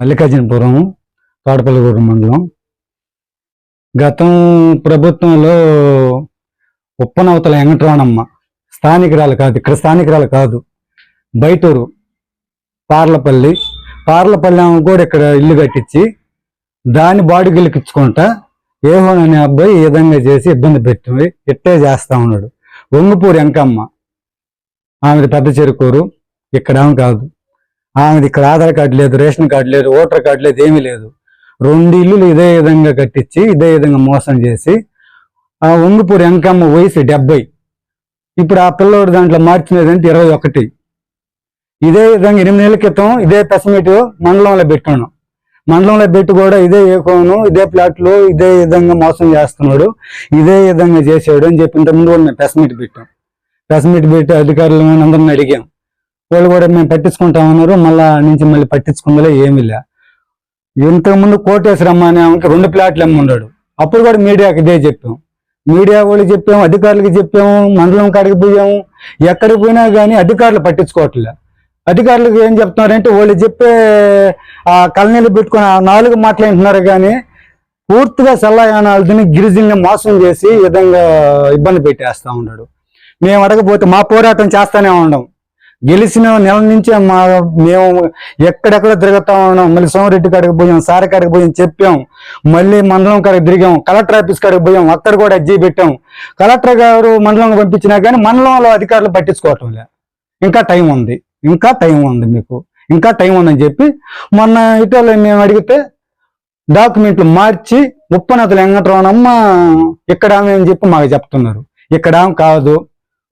మల్లికార్జునపురం తోటపల్లిగూడెం మండలం. గతం ప్రభుత్వంలో ఉప్పనవతల వెంకటరమణమ్మ స్థానికురాలు కాదు ఇక్కడ స్థానికురాలు కాదు బయటూరు పార్లపల్లి. పార్లపల్లి ఆమె కూడా ఇక్కడ ఇల్లు కట్టించి దాని బాడీ గెలికించుకుంటా ఏహోన్ అనే అబ్బాయి ఈ విధంగా చేసి ఇబ్బంది పెట్టి ఇట్టే చేస్తా ఉన్నాడు. ఒంగుపూరి వెంకమ్మ ఆమెది పెద్ద చెరుకూరు ఇక్కడ ఆమె కాదు. ఆమెది ఇక్కడ ఆధార్ కార్డు లేదు రేషన్ కార్డు లేదు ఓటర్ కార్డు లేదు ఏమీ లేదు. రెండు ఇల్లులు ఇదే విధంగా కట్టించి ఇదే విధంగా మోసం చేసి ఆ ఉంగుపూరి వెంకమ్మ వయసు డెబ్బై. ఇప్పుడు ఆ పిల్లోడు దాంట్లో మార్చినది అంటే ఇరవై ఒకటి. ఇదే విధంగా ఎనిమిది నెలల క్రితం ఇదే పెసమీటు మండలంలో పెట్టాను మండలంలో పెట్టి కూడా ఇదే ఏకోను ఇదే ప్లాట్లు ఇదే విధంగా మోసం చేస్తున్నాడు ఇదే విధంగా చేసాడు అని చెప్పి ఇంతకుముందు కూడా మేము పెసమిట్ పెట్టాం. పెసమీట్ పెట్టి అధికారులను అందరిని అడిగాం. వాళ్ళు కూడా మేము పట్టించుకుంటామన్నారు మళ్ళా నుంచి మళ్ళీ పట్టించుకుందలే ఏమీ లే. ఇంతకుముందు కోటేశ్వరమ్మ అనే ఆమెకి రెండు ప్లాట్లు అమ్మి ఉన్నాడు అప్పుడు కూడా మీడియాకి ఇదే చెప్పాం. మీడియా వాళ్ళకి చెప్పాము అధికారులకి చెప్పాము మండలం కాడికి పోయాము ఎక్కడికి పోయినా కానీ అధికారులు పట్టించుకోవట్లే. అధికారులకు ఏం చెప్తున్నారంటే వాళ్ళు చెప్పే ఆ కలనీలు పెట్టుకుని ఆ నాలుగు మాట్లాడుతున్నారు కానీ పూర్తిగా సల్లాయానాలు తిని గిరిజనుల్ని మోసం చేసి విధంగా ఇబ్బంది పెట్టేస్తూ ఉన్నాడు. మేము అడగపోతే మా పోరాటం చేస్తానే ఉన్నాం. గెలిచిన నెల నుంచే మా మేము ఎక్కడెక్కడ తిరుగుతా ఉన్నాం మళ్ళీ సోమరెడ్డి కాడికి పోయాం సార్ కాడికి పోయాం చెప్పాం. మళ్ళీ మండలం కాడికి తిరిగాం కలెక్టర్ ఆఫీస్ కాడికి పోయాం అక్కడ కూడా అర్జీ పెట్టాం. కలెక్టర్ గారు మండలం పంపించినా కానీ మండలంలో అధికారులు పట్టించుకోవటం లే ఇంకా టైం ఉంది ఇంకా టైం ఉంది మీకు ఇంకా టైం ఉందని చెప్పి మొన్న ఇటీవల మేము అడిగితే డాక్యుమెంట్లు మార్చి ఉప్పనతులు వెంకటరమణమ్మ ఇక్కడ అని చెప్పి మాకు చెప్తున్నారు. ఇక్కడ కాదు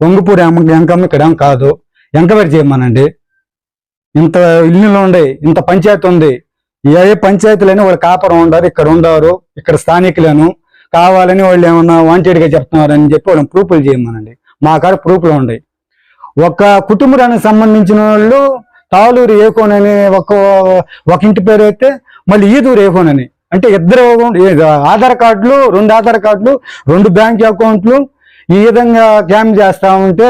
వంగుపూరి అమ్మ వెంకమ్మ ఇక్కడ కాదు. ఎంక్వైరీ చేయమనండి. ఇంత ఇల్లులు ఉండే ఇంత పంచాయతీ ఉంది. ఏ ఏ పంచాయతీలని వాళ్ళు కాపురం ఉండారు ఇక్కడ ఉండరు ఇక్కడ స్థానికులను కావాలని వాళ్ళు ఏమన్నా వాంటెడ్గా చెప్తున్నారని చెప్పి వాళ్ళని ప్రూఫ్లు చేయమనండి. మా కాడ ప్రూఫ్లు ఉన్నాయి. ఒక కుటుంబానికి సంబంధించిన వాళ్ళు తాళూరు ఏకోనని ఒక ఒక ఇంటి పేరు అయితే మళ్ళీ ఈదూరు ఏకోనని అంటే ఇద్దరు ఆధార్ కార్డులు రెండు ఆధార్ కార్డులు రెండు బ్యాంక్ అకౌంట్లు ఈ విధంగా క్యాంప్ చేస్తా ఉంటే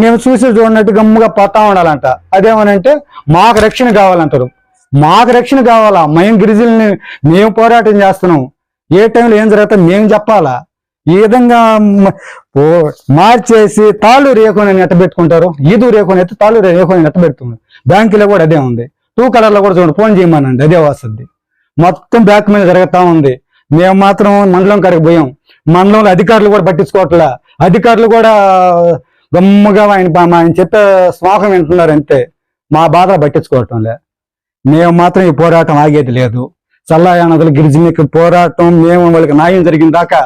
మేము చూసి చూడనట్టు గమ్ముగా పోతా ఉండాలంట. అదేమనంటే మాకు రక్షణ కావాలంటారు. మాకు రక్షణ కావాలా? మేము గిరిజనుల్ని మేము పోరాటం చేస్తున్నాం. ఏ టైంలో ఏం జరుగుతుందో మేము చెప్పాలా? ఈ విధంగా ఓ మార్చేసి తాళ్ళు రేకొని ఎట్ట పెట్టుకుంటారు ఈదు రేకొని అయితే తాళ్ళు రేకొని ఎట్ట పెడుతున్నారు బ్యాంకులో కూడా అదే ఉంది. టూ కలర్లో కూడా చూడండి ఫోన్ చేయమనండి అదే వస్తుంది. మొత్తం బ్యాక్ మీద జరుగుతూ ఉంది. మేము మాత్రం మండలం కాడికి పోయాం. మండలంలో అధికారులు కూడా పట్టించుకోవట్లా. అధికారులు కూడా గమ్ముగా ఆయన ఆయన చెప్పే స్వాహం వింటున్నారు అంతే. మా బాధ పట్టించుకోవటంలే మేము మాత్రం ఈ పోరాటం ఆగేది లేదు. చల్లాయానదులు గిరిజనకి పోరాటం మేము వాళ్ళకి న్యాయం జరిగిన దాకా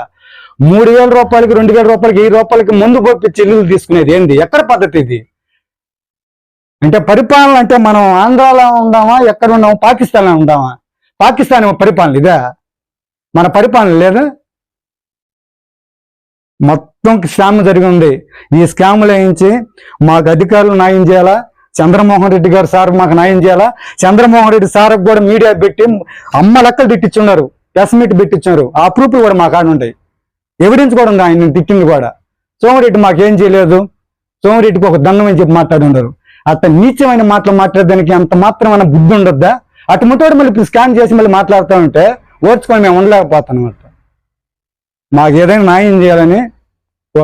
మూడు వేల రూపాయలకి రెండు వేల రూపాయలకి వెయ్యి రూపాయలకి ముందు పంపించి ఇల్లు తీసుకునేది ఏంది? ఎక్కడ పద్ధతి ఇది? అంటే పరిపాలన అంటే మనం ఆంధ్రాలో ఉందామా ఎక్కడ ఉన్నామా పాకిస్తాన్లో ఉందామా? పాకిస్తాన్ పరిపాలన ఇదే. మన పరిపాలన లేదా? మొత్తం స్కామ్ జరిగి ఉంది ఈ స్కామ్లు వేయించి మాకు అధికారులు న్యాయం చేయాలా? చంద్రమోహన్ రెడ్డి గారు సార్ మాకు న్యాయం చేయాలా? చంద్రమోహన్ రెడ్డి సార్ కూడా మీడియా పెట్టి అమ్మ లెక్కలు తిట్టించున్నారు. ప్రెస్ మీట్ పెట్టించారు. ఆ ప్రూఫ్లు కూడా మా కాడ ఉంటాయి. ఎవిడెన్స్ కూడా ఉంది ఆయన తిట్టింది కూడా. సోమరెడ్డి మాకేం చేయలేదు. సోమరెడ్డికి ఒక దండం అని చెప్పి మాట్లాడి ఉండరు అత నీచమైన మాటలు మాట్లాడడానికి అంత మాత్రమైన బుద్ధి ఉండొద్దా? అటు ముట్టోడు మళ్ళీ ఇప్పుడు స్కాన్ చేసి మళ్ళీ మాట్లాడుతూ ఉంటే ఓర్చుకొని మేము ఉండలేకపోతాం అన్నమాట మాకు ఏదైనా న్యాయం చేయాలని